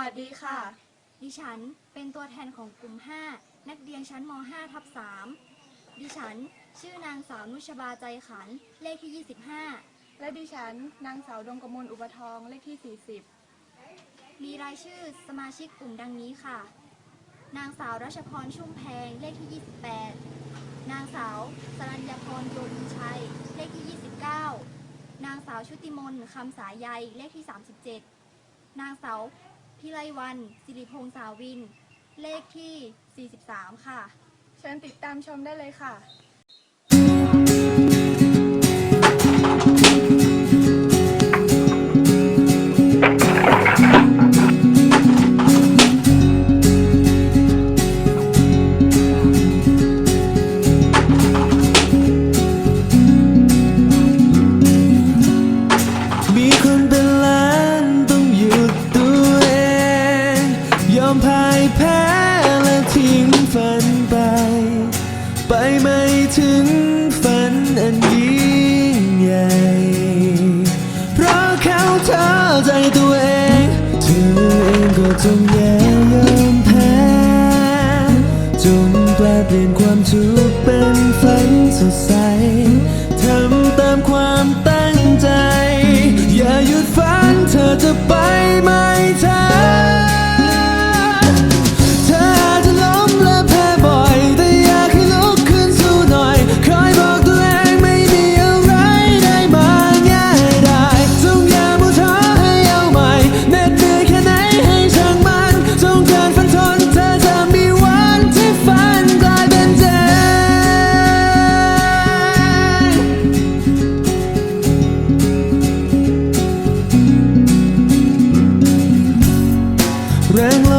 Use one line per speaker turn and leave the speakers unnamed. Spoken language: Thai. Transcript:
วัสดีค่ะ
ดิฉันเป็นตัวแทนของกลุ่ม 5 นักเรียนชั้นม 5 ทับ 3 ดิฉันชื่อนางสาวนุชบาใจขัน เลขที่
และดิฉันนางสาวดงกมลอุปทองเลขที่
25มีรายชื่อสมาชิกกลุ่มดังนี้ค่ะ นางสาวรัชพรชุ่มแพงเลขที่ 28 นางสาวสรัญญาพรโยลีชัยเลขที่ 29 นางสาวชุติมนต์คำสายใยเลขที่ 37 นางสาว พิไลวันสิริพงษ์สาวิน เลขที่ 43 ค่ะ
เชิญติดตามชมได้เลยค่ะ
ฝันไป ไปไม่ถึงฝันอันยิ่งใหญ่ เพราะเขาเธอใจตัวเองเธอเองก็จงอย่ายอมแพ้จงแปลเปลี่ยนความทุกข์เป็นฝันสดใส แ